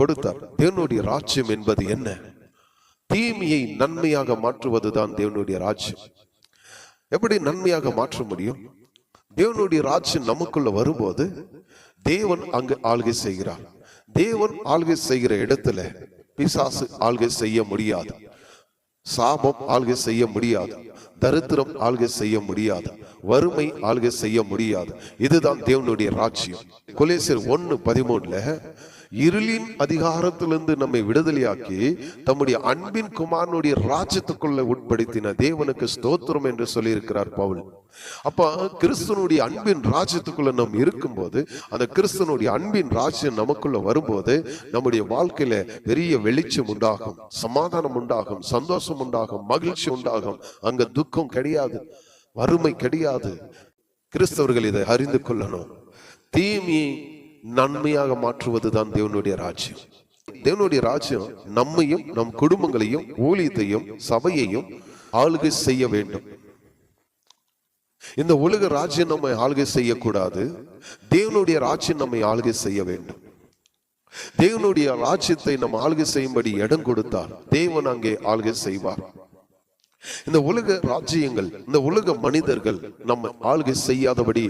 கொடுத்தார் தேவனுடைய ராஜ்யம் என்பது என்ன? தீமையை நன்மையாக மாற்றுவதுதான் தேவனுடைய ராஜ்யம். எப்படி நன்மையாக மாற்ற முடியும்? தேவனுடைய ராஜ்யம் நமக்குள்ள வரும்போது தேவன் அங்கு ஆள்கை செய்கிறார். தேவன் ஆள்கை செய்கிற இடத்துல பிசாசு ஆள்கை செய்ய முடியாது. சாபம் ஆள்கை செய்ய முடியாது. தரித்திரம் ஆள்கை செய்ய முடியாது. வறுமை ஆள்கை செய்ய முடியாது. இதுதான் தேவனுடைய ராஜ்யம். கொலேசர் ஒன்னு பதிமூணுல இருளின் அதிகாரத்திலிருந்து நம்மை விடுதலையாக்கி தம்முடைய அன்பின் குமாரனுடைய ராஜ்யத்துக்குள்ள உட்படுத்தின தேவனுக்கு ஸ்தோத்திரம் என்று சொல்லியிருக்கிறார் பவுல். அப்ப கிறிஸ்தனுடைய அன்பின் ராஜ்யத்துக்குள்ள நம்ம இருக்கும்போது அந்த கிறிஸ்தனுடைய அன்பின் ராஜ்யம் நமக்குள்ள வரும்போது நம்முடைய வாழ்க்கையில பெரிய வெளிச்சம் உண்டாகும் சமாதானம் உண்டாகும் சந்தோஷம் உண்டாகும் மகிழ்ச்சி உண்டாகும். அங்க துக்கம் கிடையாது வறுமை கிடையாது. கிறிஸ்தவர்கள் இதை அறிந்து கொள்ளணும். தீமையை நன்மையாக மாற்றுவதுதான் தேவனுடைய ராஜ்யம். தேவனுடைய ராஜ்யம் நம்மையும் நம் குடும்பங்களையும் ஊழியத்தையும் சபையையும் ஆளுகை செய்ய வேண்டும். இந்த உலக ராஜ்யம் நம்மை ஆளுகை செய்யக்கூடாது. தேவனுடைய ராஜ்யம் நம்மை ஆளுகை செய்ய வேண்டும். தேவனுடைய ராஜ்யத்தை நம்ம ஆளுகை செய்யும்படி இடம் கொடுத்தார் தேவன் அங்கே ஆளுகை செய்வார். இந்த உலக ராஜ்யங்கள் இந்த உலக மனிதர்கள் நம்ம ஆளுகை செய்யாதபடி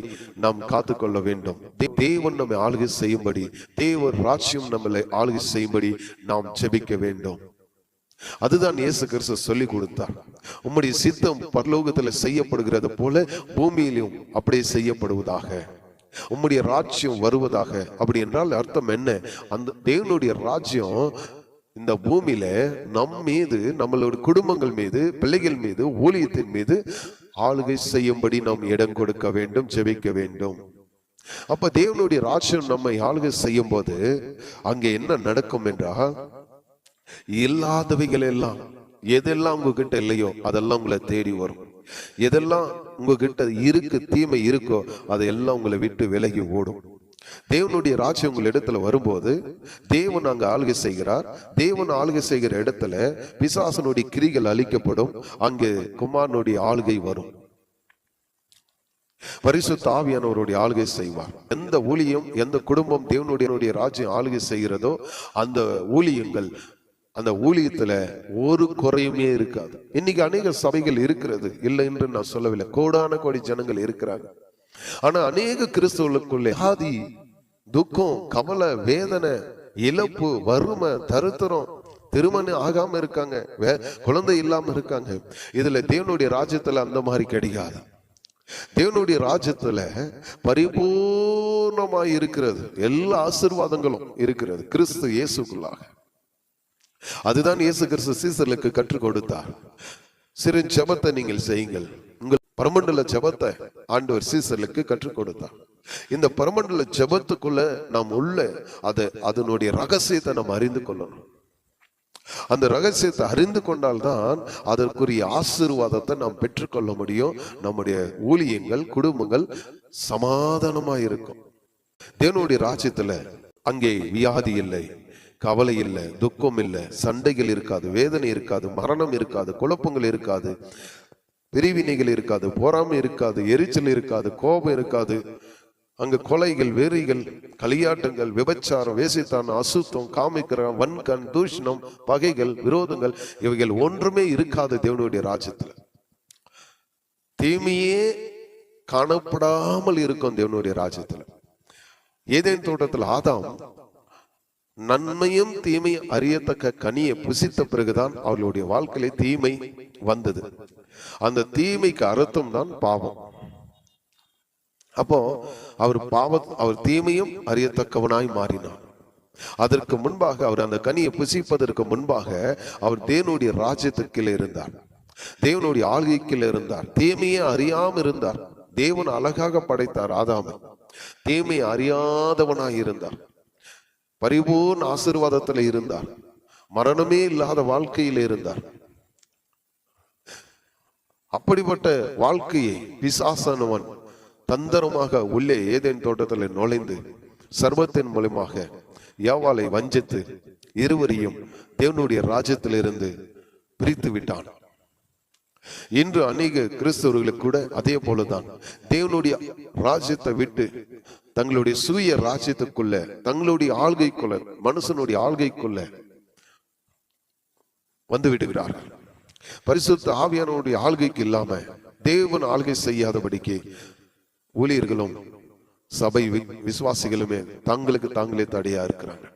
நாம் காத்துக்கொள்ள வேண்டும். தேவன் நம்மை ஆளுகை செய்யும்படி தேவ ராஜ்யம் நம்மளை ஆளுகை செய்யும்படி நாம் ஜெபிக்க வேண்டும். அதுதான் இயேசு கிறிஸ்து சொல்லி கொடுத்தார். உம்முடைய சித்தம் பரலோகத்துல செய்யப்படுகிறது போல பூமியிலும் அப்படியே செய்யப்படுவதாக. உம்முடைய ராஜ்யம் வருவதாக. அப்படி என்றால் அர்த்தம் என்ன? அந்த தேவனுடைய ராஜ்யம் இந்த பூமியில நம் மீது நம்மளோட குடும்பங்கள் மீது பிள்ளைகள் மீது ஊழியத்தின் மீது ஆளுகை செய்யும்படி நாம் இடம் கொடுக்க வேண்டும் ஜெபிக்க வேண்டும். அப்ப தேவனுடைய ராஜ்யம் நம்மை ஆளுகை செய்யும் போது அங்கே என்ன நடக்கும் என்றால் இல்லாதவைகள் எல்லாம் எதெல்லாம் உங்ககிட்ட இல்லையோ அதெல்லாம் உங்களை தேடி வரும். எதெல்லாம் உங்ககிட்ட இருக்கு தீமை இருக்கோ அதையெல்லாம் உங்களை விட்டு விலகி ஓடும். தேவனுடைய ராஜ்யம் உங்கள் இடத்துல வரும்போது தேவன் அங்க ஆளுகை செய்கிறார். தேவன் ஆளுகை செய்கிற இடத்துல பிசாசனுடைய கிரிகள் அழிக்கப்படும். அங்கே குமாரனுடைய ஆளுகை வரும். பரிசு தாவியானவருடைய ஆளுகை செய்வார். எந்த ஊழியம் எந்த குடும்பம் தேவனுடைய ராஜ்யம் ஆளுகை செய்கிறதோ அந்த ஊழியங்கள் அந்த ஊழியத்துல ஒரு குறையுமே இருக்காது. இன்னைக்கு அநேக சபைகள் இருக்கிறது. இல்லை என்று நான் சொல்லவில்லை. கோடான கோடி ஜனங்கள் இருக்கிறாங்க ஆனா அநேக கிறிஸ்தவர்களுக்குள்ளே ஆதி துக்கம் கவலை வேதனை இழப்பு வறுமை தருத்திரம் திருமணம் ஆகாம இருக்காங்க. வே- குழந்தை இல்லாம இருக்காங்க. இதுல தேவனுடைய ராஜ்யத்துல அந்த மாதிரி கிடையாது தேவனுடைய ராஜ்யத்துல பரிபூர்ணமாய் இருக்கிறது. எல்லா ஆசீர்வாதங்களும் இருக்கிறது கிறிஸ்து இயேசுக்குள்ளாக. அதுதான் இயேசு கிறிஸ்து சீசர்களுக்கு கற்றுக் கொடுத்தார். சிறு ஜபத்தை நீங்கள் செய்யுங்கள். பரமண்டல ஜபத்தை ஆண்டவர் சீசர்களுக்கு கற்றுக் கொடுத்தார். இந்த பரமண்டல ஜபத்துக்குள்ள நாம் உள்ள அதை அதனுடைய ரகசியத்தை நாம் அறிந்து கொள்ளணும். அந்த ரகசியத்தை அறிந்து கொண்டால்தான் அதற்குரிய ஆசீர்வாதத்தை நாம் பெற்றுக்கொள்ள முடியும். நம்முடைய ஊழியங்கள் குடும்பங்கள் சமாதானமா இருக்கும். தேவனுடைய ராஜ்யத்துல அங்கே வியாதி இல்லை கவலை இல்லை துக்கம் இல்லை சண்டைகள் இருக்காது வேதனை இருக்காது மரணம் இருக்காது குழப்பங்கள் இருக்காது. பிரிவினைகள் இருக்காது பொறாமை இருக்காது எரிச்சல் இருக்காது கோபம் இருக்காது. அங்கு கொலைகள் வெறிகள் களியாட்டங்கள் விபச்சாரம் வேசித்தான் அசுத்தம் காமிக்கிறம் வன்கண் தூஷணம் பகைகள் விரோதங்கள் இவைகள் ஒன்றுமே இருக்காது தேவனுடைய ராஜ்யத்தில். தீமையே காணப்படாமல் இருக்கும் தேவனுடைய ராஜ்யத்தில். ஏதேன் தோட்டத்தில் ஆதாம் நன்மையும் தீமையும் அறியத்தக்க கனியை புசித்த பிறகுதான் அவர்களுடைய வாழ்க்கையில தீமை வந்தது. அந்த தீமைக்கு அர்த்தம் தான் பாவம். அப்போ அவர் பாவ அவர் தீமையும் அறியத்தக்கவனாய் மாறினார். அதற்கு முன்பாக அவர் அந்த கனியை புசிப்பதற்கு முன்பாக அவர் தேவனுடைய ராஜ்யத்துக்குள்ள இருந்தார். தேவனுடைய ஆளுகைக்கில் இருந்தார். தீமையை அறியாம இருந்தார். தேவன் அழகாக படைத்தார் ஆதாமை. தீமையை அறியாதவனாய் இருந்தார். பரிபூர்ண ஆசீர்வாதத்துல இருந்தார். மரணமே இல்லாத வாழ்க்கையில இருந்தார். அப்படிப்பட்ட வாழ்க்கையை பிசாசனவன் தந்தரமாக உள்ளே ஏதேன் தோட்டத்தில் நுழைந்து சர்வத்தின் மூலமாக யாவாலை வஞ்சித்து இருவரையும் தேவனுடைய ராஜ்யத்திலிருந்து பிரித்து விட்டான் இன்று அநேக கிறிஸ்தவர்களுக்கு கூட அதே போலதான் தேவனுடைய ராஜ்யத்தை விட்டு தங்களுடைய சுய ராஜ்யத்துக்குள்ள தங்களுடைய ஆள்கைக்குள்ள மனுஷனுடைய ஆள்கைக்குள்ள வந்து விடுகிறார்கள். பரிசுத்த ஆவியானவருடைய ஆள்கைக்கு இல்லாம தேவன் ஆள்கை செய்யாதபடிக்கு ஊழியர்களும் சபை விசுவாசிகளுமே தங்களுக்கு தாங்களே தடையா இருக்கிறாங்க.